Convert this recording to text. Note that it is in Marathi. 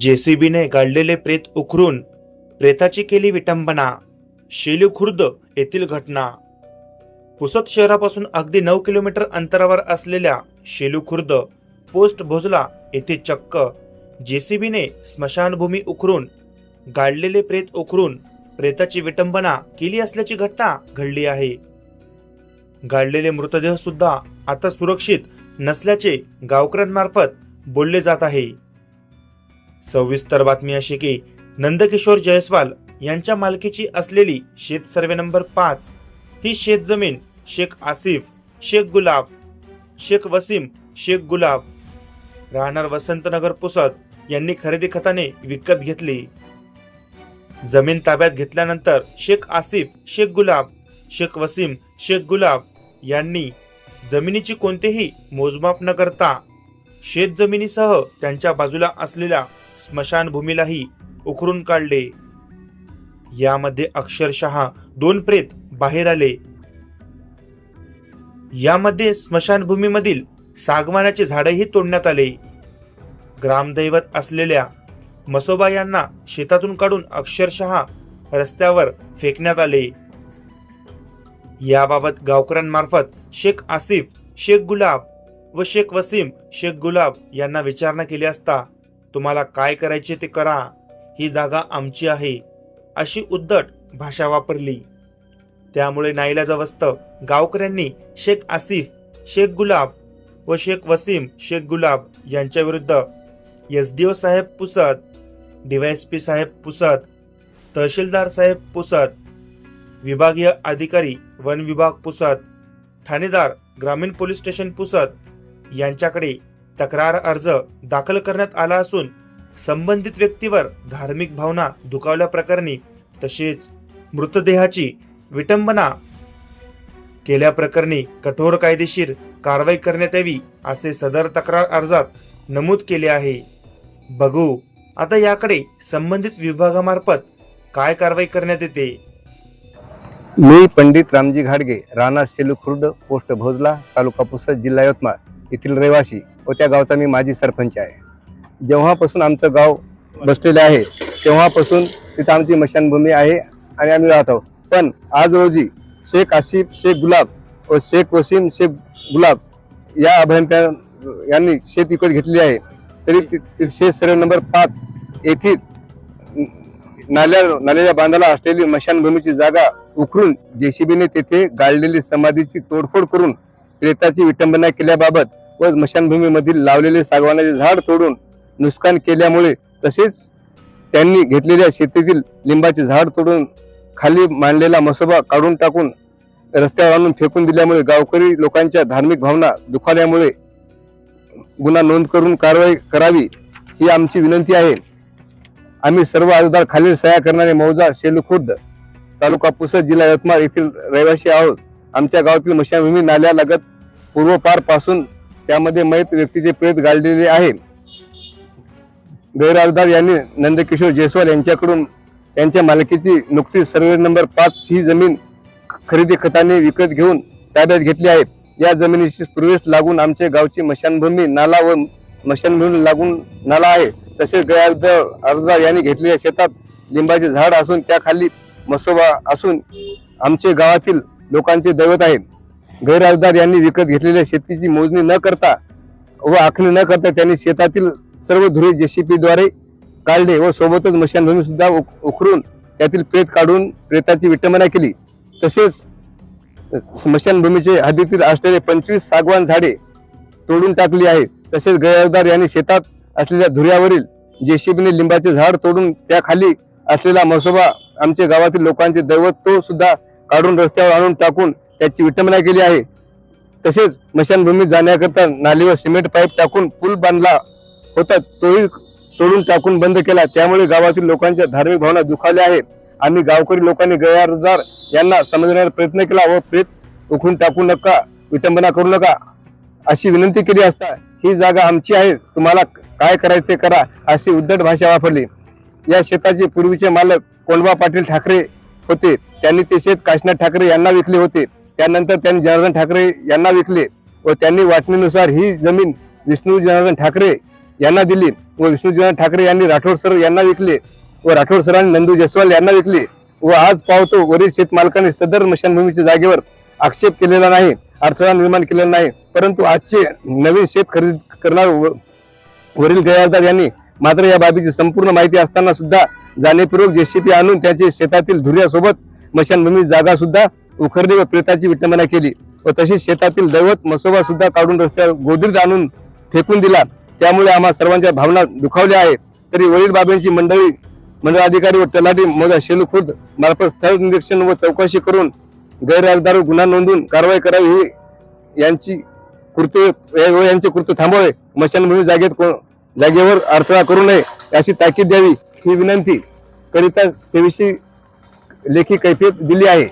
जेसीबीने गाडलेले प्रेत उखरून प्रेताची केली विटंबना. शेलू खुर्द येथील घटना. पुसद शहरापासून अगदी नऊ किलोमीटर अंतरावर असलेल्या शेलू खुर्द पोस्ट भोजला येथे चक्क जेसीबीने स्मशानभूमी उखरून गाडलेले प्रेत उखरून प्रेताची विटंबना केली असल्याची घटना घडली आहे. गाडलेले मृतदेह सुद्धा आता सुरक्षित नसल्याचे गावकऱ्यांमार्फत बोलले जात आहे. सविस्तर बातमी अशी की नंदकिशोर जयस्वाल यांच्या मालकीची असलेली शेत सर्वे नंबर पाच ही शेतजमीन शेख आसिफ शेख गुलाब शेख वसीम शेख गुलाब राहणार वसंतनगर पुसद यांनी खरेदी खताने विकत घेतली. जमीन ताब्यात घेतल्यानंतर शेख आसिफ शेख गुलाब शेख वसीम शेख गुलाब यांनी जमिनीची कोणतेही मोजमाप न करता शेत जमिनीसह त्यांच्या बाजूला असलेल्या स्मशानभूमीलाही उखरून काढले. यामध्ये अक्षरशः दोन प्रेत बाहेर आले. यामध्ये स्मशानभूमीमधील सागवानाचे झाडही तोडण्यात आले. ग्रामदैवत असलेल्या मसोबा यांना शेतातून काढून अक्षरशः रस्त्यावर फेकण्यात आले. याबाबत गावकऱ्यांमार्फत शेख आसिफ शेख गुलाब व शेख वसीम शेख गुलाब यांना विचारणा केली असता तुम्हाला काय करायचे ते करा. ही जागा आमची आहे. अशी उद्धट भाषा वापरली. त्यामुळे नाईलाजावस्त गावकऱ्यांनी शेख आसिफ शेख गुलाब व शेख वसीम शेख गुलाब यांच्याविरुद्ध एस डी ओ साहेब पुसद डीवायएसपी साहेब पुसत तहसीलदार साहेब पुसत विभागीय अधिकारी वन विभाग पुसद ठाणेदार ग्रामीण पोलीस स्टेशन पुसत यांच्याकडे तक्रार अर्ज दाखल करण्यात आला असून संबंधित व्यक्तीवर धार्मिक भावना दुखावल्याप्रकरणी तसेच मृतदेहाची विटंबना केल्याप्रकरणी कठोर कायदेशीर कारवाई करण्यात यावी असे सदर तक्रार अर्जात नमूद केले आहे. बघू आता याकडे संबंधित विभागामार्फत काय कारवाई करण्यात येते? मी पंडित रामजी घाडगे राणा सेलू खुर्द पोस्ट भोजला तालुका पुसद जिल्हा यवतमाळ येथील रहिवासी. व त्या गावचा मी माजी सरपंच आहे. जेव्हापासून आमचं गाव बसलेलं आहे तेव्हापासून तिथं आमची मशानभूमी आहे आणि आम्ही राहतो पण आज रोजी शेख आसिफ शेख गुलाब व शेख वसीम शेख गुलाब या अभियंत्या यांनी शेत विकत घेतली आहे. तरी शेत सर्व नंबर पाच येथील नाल्या नाल्याच्या बांधाला असलेली मशानभूमीची जागा उखरून जेसीबीने तेथे गाळलेली समाधीची तोडफोड करून रेताची विटंबना केल्याबाबत व स्मशानभूमीमधील लावलेले सागवानाचे झाड तोडून नुकसान केल्यामुळे तसेच त्यांनी घेतलेल्या शेतीतील लिंबाचे झाड तोडून खाली मांडलेला मसोबा काढून टाकून रस्त्यावर आणून फेकून दिल्यामुळे गावकरी लोकांच्या धार्मिक भावना दुखावल्यामुळे गुन्हा नोंद करून कारवाई करावी ही आमची विनंती आहे. आम्ही सर्व अर्जदार खालील सह्या करणारे मौजा शेलू खुर्द तालुका पुसद जिल्हा यवतमाळ येथील रहिवासी आहोत. आमच्या गावातील मशाभूमी नाल्यालगत पूर्वपारपासून त्यामध्ये मयत व्यक्तीचे प्रेत गाळलेले आहे. गैरअर्जदार यांनी नंदकिशोर जयस्वाल यांच्याकडून त्यांच्या मालकीची नुकतीच सर्वे नंबर पाच ही जमीन खरेदी खताने विकत घेऊन ताब्यात घेतली आहे. या जमिनीशी पूर्वेस लागून आमच्या गावची मशानभूमी नाला व मशानभूमी लागून नाला आहे. तसेच गैरअर्जदार अर्जदार यांनी घेतलेल्या शेतात लिंबाचे झाड असून त्याखाली मसोबा असून आमचे गावातील लोकांचे दैवत आहे. गैरअर्जदार यांनी विकत घेतलेल्या शेतीची मोजणी न करता व आखणी न करता त्यांनी शेतातील सर्व धुरे जेसीपीद्वारे काढले व सोबतच मशानभूमी सुद्धा उखरून त्यातील प्रेत काढून प्रेताची विटंबना केली. तसेच स्मशानभूमीचे हद्दीतील असलेले पंचवीस सागवान झाडे तोडून टाकली आहे तसेच गैरदार यांनी शेतात असलेल्या धुऱ्यावरील जेसीबीने लिंबाचे झाड तोडून त्याखाली असलेला मसोबा आमच्या गावातील लोकांचे दैवत तो सुद्धा काढून रस्त्यावर आणून टाकून त्याची विटंबना केली आहे. तसेच स्मशानभूमीत जाण्याकरता नालीवर सिमेंट पाईप टाकून पूल बांधला होता तोही तोडून टाकून बंद केला. त्यामुळे गावातील लोकांच्या धार्मिक भावना दुखावल्या आहेत. आम्ही गावकरी लोकांनी गैरदार यांना समजण्याचा प्रयत्न केला व प्रेत उखून टाकू नका विटंबना करू नका अशी विनंती केली असता ही जागा आमची आहे तुम्हाला काय करायचे ते करा अशी उद्धट भाषा वापरली. या शेताचे पूर्वीचे मालक कोंडबा पाटील ठाकरे होते. त्यांनी ते शेत काशनाथ ठाकरे यांना विकले होते. त्यानंतर त्यांनी जनार्दन ठाकरे यांना विकले व त्यांनी वाटणीनुसार ही जमीन विष्णू जनार्दन ठाकरे यांना दिली व विष्णू जनार्दन ठाकरे यांनी राठोड सर यांना विकले व राठोड सरांनी नंदू जयस्वाल यांना विकले व आज पावतो वरील शेतमालकांनी सदर मशानभूमीच्या जागेवर आक्षेप केलेला नाही अडथळा निर्माण केलेला नाही. परंतु आजचे नवीन शेत खरेदी करणार व- वरील गैरदार यांनी मात्र या बाबीची संपूर्ण माहिती असताना सुद्धा जाणीवपूर्वक जेसीपी आणून त्याचे शेतातील धुर्यासोबत मशानभूमी जागा सुद्धा उखरली व प्रेताची विटंबना केली व तसेच शेतातील दैवत मसोबा सुद्धा काढून रस्त्यावर गोदीर आणून फेकून दिला. त्यामुळे आम्हा सर्वांच्या भावना दुखावल्या आहे तरी वडील बाबींची मंडळी मंडळ अधिकारी व तलाठी मोजा शेलू खुर्द मार्फत स्थळ निरीक्षण व चौकशी करून गैरहजदार गुन्हा नोंदवून कारवाई करावी ही यांची कृत्य यांचे कृत्य थांबवावे. मशानभूमी जागेत को- जागेवर अडथळा करू नये अशी ताकीद द्यावी ही विनंती करिता सेवेशी लेखी कैफियत दिली आहे.